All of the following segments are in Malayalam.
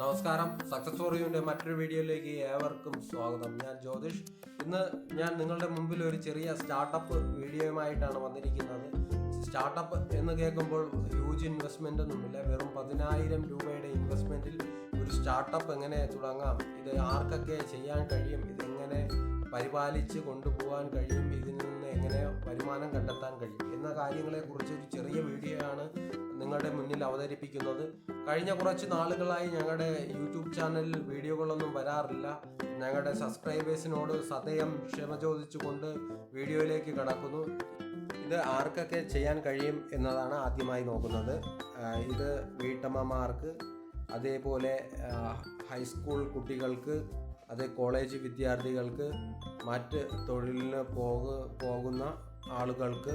നമസ്കാരം. സക്സസ് സ്റ്റോറിയുടെ മറ്റൊരു വീഡിയോയിലേക്ക് ഏവർക്കും സ്വാഗതം. ഞാൻ ജ്യോതിഷ്. ഇന്ന് ഞാൻ നിങ്ങളുടെ മുമ്പിൽ ഒരു ചെറിയ സ്റ്റാർട്ടപ്പ് വീഡിയോയുമായിട്ടാണ് വന്നിരിക്കുന്നത്. സ്റ്റാർട്ടപ്പ് എന്ന് കേൾക്കുമ്പോൾ ഹ്യൂജ് ഇൻവെസ്റ്റ്മെന്റ് ഒന്നുമില്ല വെറും പതിനായിരം രൂപയുടെ ഇൻവെസ്റ്റ്മെന്റിൽ ഒരു സ്റ്റാർട്ടപ്പ് എങ്ങനെ തുടങ്ങാം? ഇത് ആർക്കൊക്കെ ചെയ്യാൻ കഴിയും? ഇതെങ്ങനെ പരിപാലിച്ച് കൊണ്ടുപോകാൻ കഴിയും? ഇതിൽ നിന്ന് എങ്ങനെ വരുമാനം കണ്ടെത്താൻ കഴിയും എന്ന കാര്യങ്ങളെക്കുറിച്ച് ഒരു ചെറിയ വീഡിയോ ആണ് നിങ്ങളുടെ മുന്നിൽ അവതരിപ്പിക്കുന്നത്. കഴിഞ്ഞ കുറച്ച് നാളുകളായി ഞങ്ങളുടെ യൂട്യൂബ് ചാനലിൽ വീഡിയോകളൊന്നും വരാറില്ല. ഞങ്ങളുടെ സബ്സ്ക്രൈബേഴ്സിനോട് സതയം ക്ഷമ ചോദിച്ചുകൊണ്ട് വീഡിയോയിലേക്ക് കടക്കുന്നു. ഇത് ആർക്കൊക്കെ ചെയ്യാൻ കഴിയും എന്നതാണ് ആദ്യമായി നോക്കുന്നത്. ഇത് വീട്ടമ്മമാർക്ക് അതേപോലെ ഹൈസ്കൂൾ കുട്ടികൾക്ക് അതേ കോളേജ് വിദ്യാർത്ഥികൾക്ക് മറ്റ് തൊഴിലിന് പോക പോകുന്ന ആളുകൾക്ക്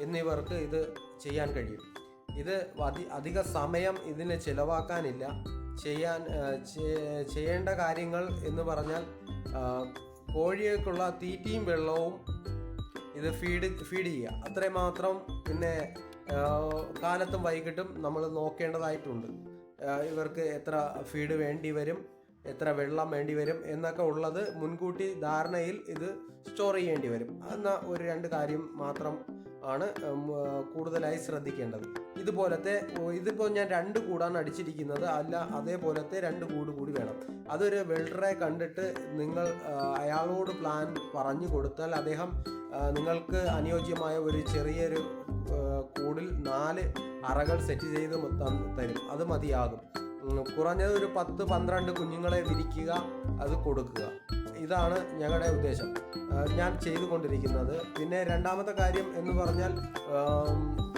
എന്നിവർക്ക് ഇത് ചെയ്യാൻ കഴിയും. ഇത് അധി അധിക സമയം ഇതിന് ചിലവാക്കാനില്ല. ചെയ്യാൻ ചെയ്യേണ്ട കാര്യങ്ങൾ എന്ന് പറഞ്ഞാൽ കോഴികൾക്കുള്ള തീറ്റയും വെള്ളവും ഇത് ഫീഡ് ഫീഡ് ചെയ്യുക. അത്രയും മാത്രം പിന്നെ കാലത്തും വൈകിട്ടും നമ്മൾ നോക്കേണ്ടതായിട്ടുണ്ട്. ഇവർക്ക് എത്ര ഫീഡ് വേണ്ടി വരും എത്ര വെള്ളം വേണ്ടി വരും എന്നൊക്കെ ഉള്ളത് മുൻകൂട്ടി ധാരണയിൽ ഇത് സ്റ്റോർ ചെയ്യേണ്ടി വരും. എന്ന ഒരു രണ്ട് കാര്യം മാത്രം ആണ് കൂടുതലായി ശ്രദ്ധിക്കേണ്ടത്. ഇതുപോലത്തെ ഇതിപ്പോൾ ഞാൻ രണ്ട് കൂടാണ് അടിച്ചിരിക്കുന്നത്. അല്ല അതേപോലത്തെ രണ്ട് കൂട് കൂടി വേണം. അതൊരു വെൽഡറെ കണ്ടിട്ട് നിങ്ങൾ അയാളോട് പ്ലാൻ പറഞ്ഞു കൊടുത്താൽ അദ്ദേഹം നിങ്ങൾക്ക് അനുയോജ്യമായ ഒരു ചെറിയൊരു കൂടിൽ നാല് അറകൾ സെറ്റ് ചെയ്ത് തരും. അത് മതിയാകും. കുറഞ്ഞത് ഒരു പത്ത് പന്ത്രണ്ട് കുഞ്ഞുങ്ങളെ വിരിക്കുക അത് കൊടുക്കുക. ഇതാണ് ഞങ്ങളുടെ ഉദ്ദേശം. ഞാൻ ചെയ്തുകൊണ്ടിരിക്കുന്നത്. പിന്നെ രണ്ടാമത്തെ കാര്യം എന്ന് പറഞ്ഞാൽ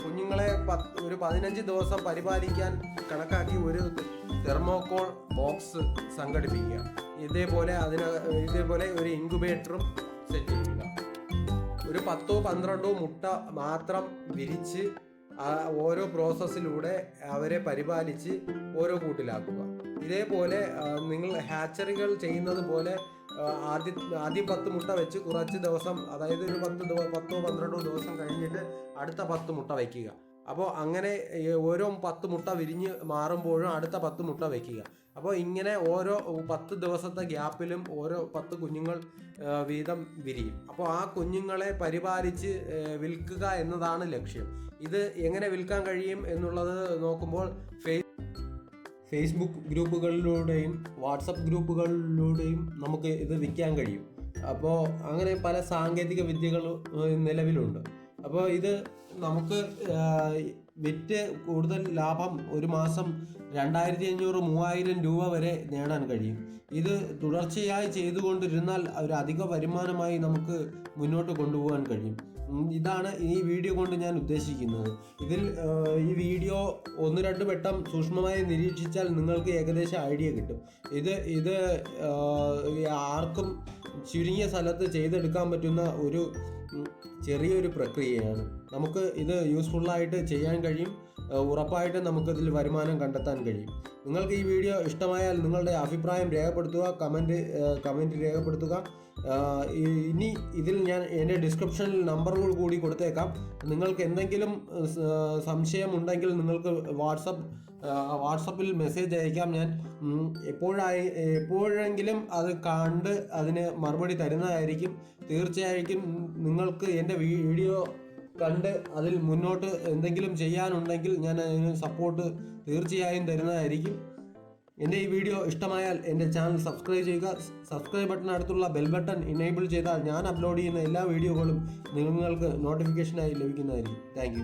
കുഞ്ഞുങ്ങളെ പത്ത് ഒരു പതിനഞ്ച് ദിവസം പരിപാലിക്കാൻ കണക്കാക്കി ഒരു തെർമോകോൾ ബോക്സ് സംഘടിപ്പിക്കുക. ഇതേപോലെ അതിന് ഇതേപോലെ ഒരു ഇൻക്യുബേറ്ററും സെറ്റ് ചെയ്യുക. ഒരു പത്തോ പന്ത്രണ്ടോ മുട്ട മാത്രം വിരിച്ച് ഓരോ പ്രോസസ്സിലൂടെ അവരെ പരിപാലിച്ച് ഓരോ കൂട്ടിലാക്കുക. ഇതേപോലെ നിങ്ങൾ ഹാച്ചറികൾ ചെയ്യുന്നത് പോലെ ആദ്യ ആദ്യം പത്ത് മുട്ട വെച്ച് കുറച്ച് ദിവസം അതായത് ഒരു പത്ത് പത്തോ പന്ത്രണ്ടോ ദിവസം കഴിഞ്ഞിട്ട് അടുത്ത പത്ത് മുട്ട വയ്ക്കുക. അപ്പോൾ അങ്ങനെ ഓരോ പത്ത് മുട്ട വിരിഞ്ഞ് മാറുമ്പോഴും അടുത്ത പത്ത് മുട്ട വയ്ക്കുക അപ്പോൾ ഇങ്ങനെ ഓരോ പത്ത് ദിവസത്തെ ഗ്യാപ്പിലും ഓരോ പത്ത് കുഞ്ഞുങ്ങൾ വീതം വിരിയും. അപ്പോൾ ആ കുഞ്ഞുങ്ങളെ പരിപാലിച്ച് വിൽക്കുക എന്നതാണ് ലക്ഷ്യം. ഇത് എങ്ങനെ വിൽക്കാൻ കഴിയും എന്നുള്ളത് നോക്കുമ്പോൾ ഫേസ് ഫേസ്ബുക്ക് ഗ്രൂപ്പുകളിലൂടെയും വാട്സപ്പ് ഗ്രൂപ്പുകളിലൂടെയും നമുക്ക് ഇത് വിൽക്കാൻ കഴിയും. അപ്പോൾ അങ്ങനെ പല സാങ്കേതിക വിദ്യകൾ നിലവിലുണ്ട്. അപ്പോൾ ഇത് നമുക്ക് വിറ്റ് കൂടുതൽ ലാഭം ഒരു മാസം രണ്ടായിരത്തി അഞ്ഞൂറ് മൂവായിരം രൂപ വരെ നേടാൻ കഴിയും. ഇത് തുടർച്ചയായി ചെയ്തുകൊണ്ടിരുന്നാൽ ഒരു അധിക വരുമാനമായി നമുക്ക് മുന്നോട്ട് കൊണ്ടുപോകാൻ കഴിയും. ഇതാണ് ഈ വീഡിയോ കൊണ്ട് ഞാൻ ഉദ്ദേശിക്കുന്നത്. ഇതിൽ ഈ വീഡിയോ ഒന്ന് രണ്ട് വട്ടം സൂക്ഷ്മമായി നിരീക്ഷിച്ചാൽ നിങ്ങൾക്ക് ഏകദേശം ഐഡിയ കിട്ടും. ഇത് ഇത് ആർക്കും ചുരുങ്ങിയ സ്ഥലത്ത് ചെയ്തെടുക്കാൻ പറ്റുന്ന ഒരു ചെറിയൊരു പ്രക്രിയയാണ്. നമുക്ക് ഇത് യൂസ്ഫുള്ളായിട്ട് ചെയ്യാൻ കഴിയും. ഉറപ്പായിട്ടും നമുക്കതിൽ വരുമാനം കണ്ടെത്താൻ കഴിയും. നിങ്ങൾക്ക് ഈ വീഡിയോ ഇഷ്ടമായാൽ നിങ്ങളുടെ അഭിപ്രായം രേഖപ്പെടുത്തുക കമന്റ് കമന്റ് രേഖപ്പെടുത്തുക. ഇനി ഇതിൽ ഞാൻ എന്റെ ഡിസ്ക്രിപ്ഷനിൽ നമ്പറുകൾ കൂടി കൊടുത്തേക്കാം. നിങ്ങൾക്ക് എന്തെങ്കിലും സംശയം ഉണ്ടെങ്കിൽ നിങ്ങൾക്ക് വാട്സപ്പ് വാട്സപ്പിൽ മെസ്സേജ് അയക്കാം ഞാൻ. എപ്പോഴായി എപ്പോഴെങ്കിലും അത് കണ്ട് അതിന് മറുപടി തരുന്നതായിരിക്കും. തീർച്ചയായിട്ടും നിങ്ങൾക്ക് എന്റെ വീഡിയോ കണ്ട് അതിൽ മുന്നോട്ട് എന്തെങ്കിലും ചെയ്യാനുണ്ടെങ്കിൽ ഞാൻ അതിന് സപ്പോർട്ട് തീർച്ചയായും തരുന്നതായിരിക്കും. എന്റെ ഈ വീഡിയോ ഇഷ്ടമായാൽ എന്റെ ചാനൽ സബ്സ്ക്രൈബ് ചെയ്യുക. സബ്സ്ക്രൈബ് ബട്ടൺ അടുത്തുള്ള ബെൽ ബട്ടൺ ഇനേബിൾ ചെയ്താൽ ഞാൻ അപ്ലോഡ് ചെയ്യുന്ന എല്ലാ വീഡിയോകളും നിങ്ങൾക്ക് നോട്ടിഫിക്കേഷനായി ലഭിക്കുന്നതായിരിക്കും. താങ്ക്